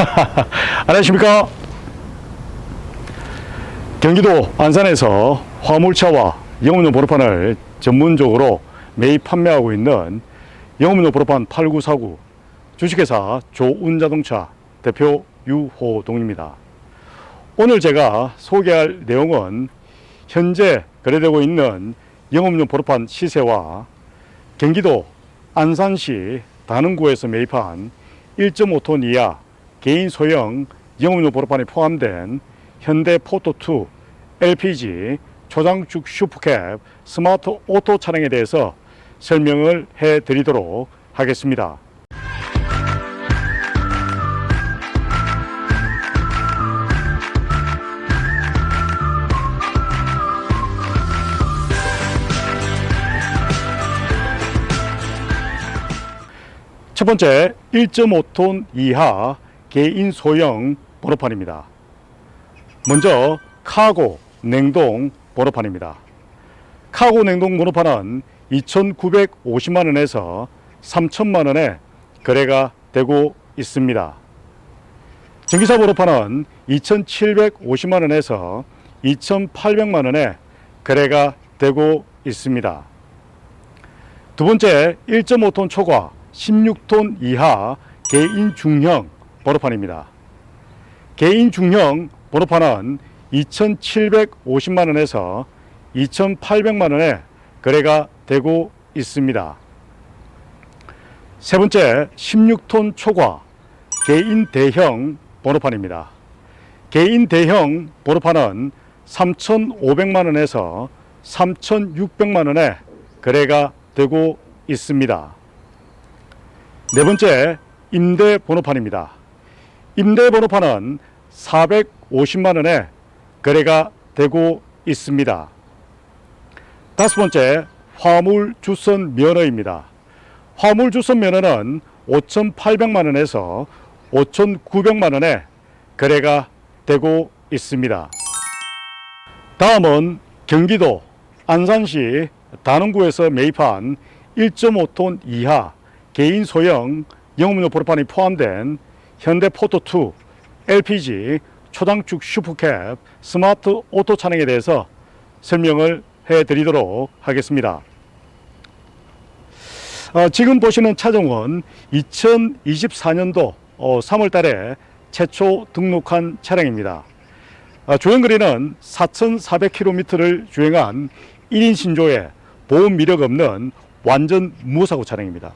안녕하십니까? 경기도 안산에서 화물차와 영업용 보로판을 전문적으로 매입 판매하고 있는 영업용 보로판 8949 주식회사 조운자동차 대표 유호동입니다. 오늘 제가 소개할 내용은 현재 거래되고 있는 영업용 보로판 시세와 경기도 안산시 다능구에서 매입한 1.5톤 이하 개인 소형 영업용 보로판이 포함된 현대 포토2 LPG 초장축 슈퍼캡 스마트 오토 차량에 대해서 설명을 해 드리도록 하겠습니다. 첫 번째 1.5톤 이하 개인 소형 번호판입니다. 먼저 카고 냉동 번호판입니다. 카고 냉동 번호판은 2,950만 원에서 3천만 원에 거래가 되고 있습니다. 전기차 번호판은 2,750만 원에서 2,800만 원에 거래가 되고 있습니다. 두 번째 1.5톤 초과 16톤 이하 개인 중형 번호판입니다. 개인 중형 번호판은 2,750만 원에서 2,800만 원에 거래가 되고 있습니다. 세 번째 16톤 초과 개인 대형 번호판입니다. 개인 대형 번호판은 3,500만 원에서 3,600만 원에 거래가 되고 있습니다. 네 번째 임대 번호판입니다. 임대 번호판은 450만 원에 거래가 되고 있습니다. 다섯 번째 화물 주선 면허입니다. 화물 주선 면허는 5,800만 원에서 5,900만 원에 거래가 되고 있습니다. 다음은 경기도 안산시 단원구에서 매입한 1.5톤 이하 개인 소형 영업용 보로판이 포함된 현대 포토2 LPG 초당축 슈퍼캡 스마트 오토 차량에 대해서 설명을 해 드리도록 하겠습니다. 어, 지금 보시는 차종은 2024년도 3월 달에 최초 등록한 차량입니다. 어, 주행거리는 4,400km를 주행한 1인 신조의 보험 미력 없는 완전 무사고 차량입니다.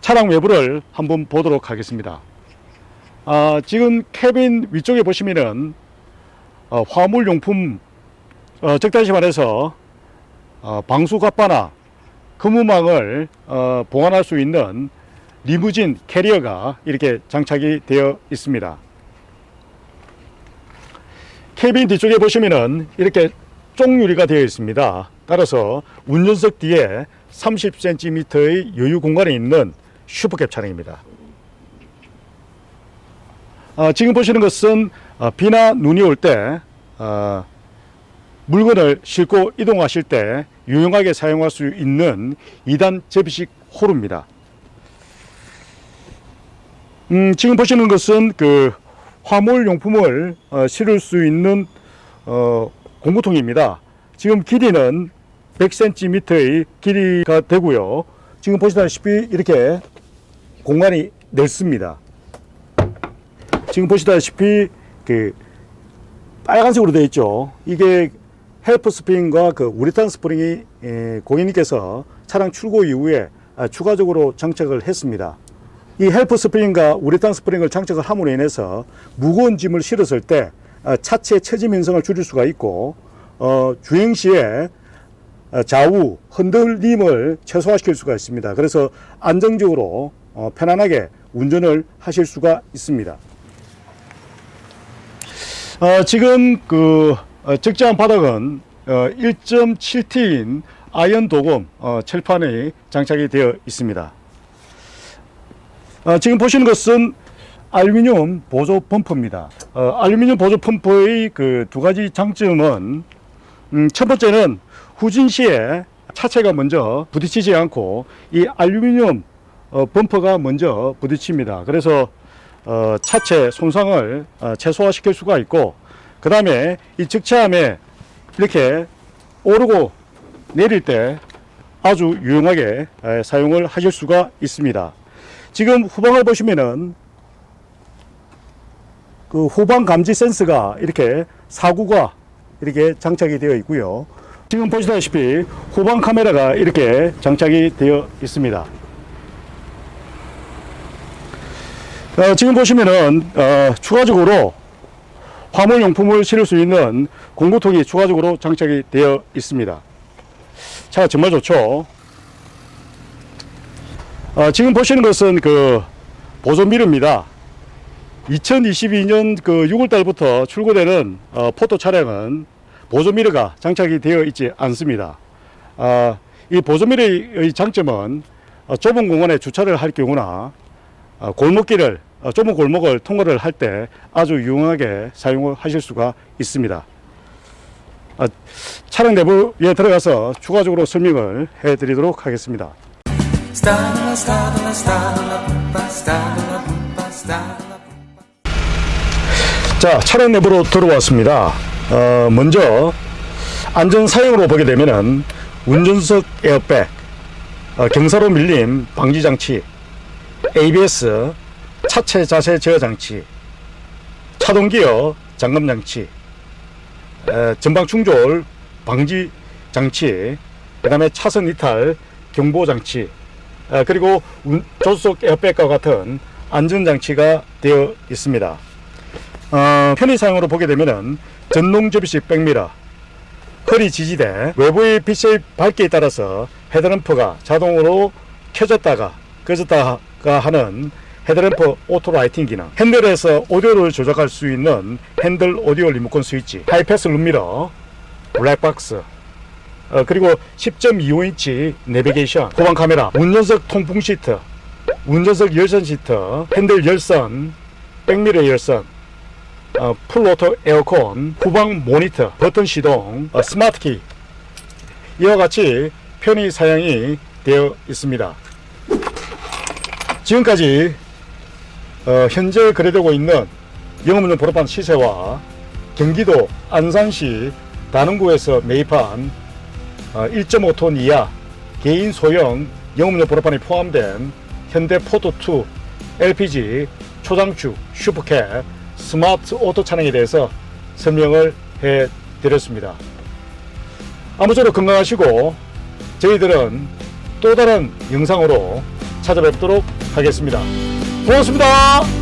차량 외부를 한번 보도록 하겠습니다. 아, 지금 캐빈 위쪽에 보시면은 어, 화물용품 어, 적다시 말해서 어, 방수 갑바나 근무망을 어, 보관할 수 있는 리무진 캐리어가 이렇게 장착이 되어 있습니다. 캐빈 뒤쪽에 보시면은 이렇게 쪽유리가 되어 있습니다. 따라서 운전석 뒤에 30cm의 여유 공간이 있는 슈퍼캡 차량입니다. 어, 지금 보시는 것은 어, 비나 눈이 올때 어, 물건을 싣고 이동하실 때 유용하게 사용할 수 있는 2단 접이식 호루입니다. 음, 지금 보시는 것은 그 화물 용품을 어, 실을 수 있는 어, 공구통입니다. 지금 길이는 100cm의 길이가 되고요. 지금 보시다시피 이렇게 공간이 넓습니다. 지금 보시다시피 그 빨간색으로 되어 있죠. 이게 헬프 스프링과 그 우레탄 스프링이 에, 고객님께서 차량 출고 이후에 아, 추가적으로 장착을 했습니다. 이 헬프 스프링과 우레탄 스프링을 장착을 함으로 인해서 무거운 짐을 실었을 때 아, 차체 체짐 현상을 줄일 수가 있고 어, 주행 시에 어, 좌우 흔들림을 최소화시킬 수가 있습니다. 그래서 안정적으로 어, 편안하게 운전을 하실 수가 있습니다. 어, 지금 그 어, 적재한 바닥은 어, 1.7T인 아이언 도금 어, 철판이 장착이 되어 있습니다. 어, 지금 보시는 것은 알루미늄 보조 펌프입니다. 어, 알루미늄 보조 펌프의 그 두 가지 장점은 음, 첫 번째는 후진 시에 차체가 먼저 부딪히지 않고 이 알루미늄 어, 범퍼가 먼저 부딪힙니다. 그래서 어, 차체 손상을 어, 최소화시킬 수가 있고 그 다음에 이 적체함에 이렇게 오르고 내릴 때 아주 유용하게 에, 사용을 하실 수가 있습니다. 지금 후방을 보시면은 그 후방 감지 센서가 이렇게 사구가 이렇게 장착이 되어 있고요. 지금 보시다시피 후방 카메라가 이렇게 장착이 되어 있습니다. 어, 지금 보시면은 어, 추가적으로 화물용품을 실을 수 있는 공구통이 추가적으로 장착이 되어 있습니다. 차가 정말 좋죠. 어, 지금 보시는 것은 그 보존미르입니다. 2022년 그 6월 달부터 출고되는 어, 포토 차량은 보조미러가 장착이 되어 있지 않습니다. 아, 이 보조미러의 장점은 어, 좁은 공간에 주차를 할 경우나 어, 골목길을 어, 좁은 골목을 통과를 할 때 아주 유용하게 사용을 하실 수가 있습니다. 아, 차량 내부에 들어가서 추가적으로 설명을 해드리도록 하겠습니다. 자, 차량 내부로 들어왔습니다. 어, 먼저 안전 사용으로 보게 되면은 운전석 에어백, 어, 경사로 밀림 방지 장치, ABS, 차체 자세 제어 장치, 차동 기어 잠금 장치, 에, 전방 충돌 방지 장치, 그 다음에 차선 이탈 경보 장치, 에, 그리고 운- 조수석 에어백과 같은 안전 장치가 되어 있습니다. 어, 편의 사용으로 보게 되면은 전동 접이식 백미러, 허리 지지대, 외부의 빛의 밝기에 따라서 헤드램프가 자동으로 켜졌다가 꺼졌다 가 하는 헤드램프 오토 라이팅 기능, 핸들에서 오디오를 조작할 수 있는 핸들 오디오 리모컨 스위치, 하이패스 룸미러, 블랙박스, 어, 그리고 10.25인치 내비게이션, 후방 카메라, 운전석 통풍 시트, 운전석 열선 시트, 핸들 열선, 백미러 열선, 어, 풀오토 에어컨, 후방 모니터, 버튼 시동, 어, 스마트키 이와 같이 편의 사양이 되어 있습니다. 지금까지 어, 현재 거래되고 있는 영업용 보로판 시세와 경기도 안산시 다능구에서 매입한 어, 1.5톤 이하 개인 소형 영업용 보로판이 포함된 현대 포토2 LPG 초장축 슈퍼캡 스마트 오토 차량에 대해서 설명을 해 드렸습니다. 아무쪼록 건강하시고 저희들은 또 다른 영상으로 찾아뵙도록 하겠습니다. 고맙습니다.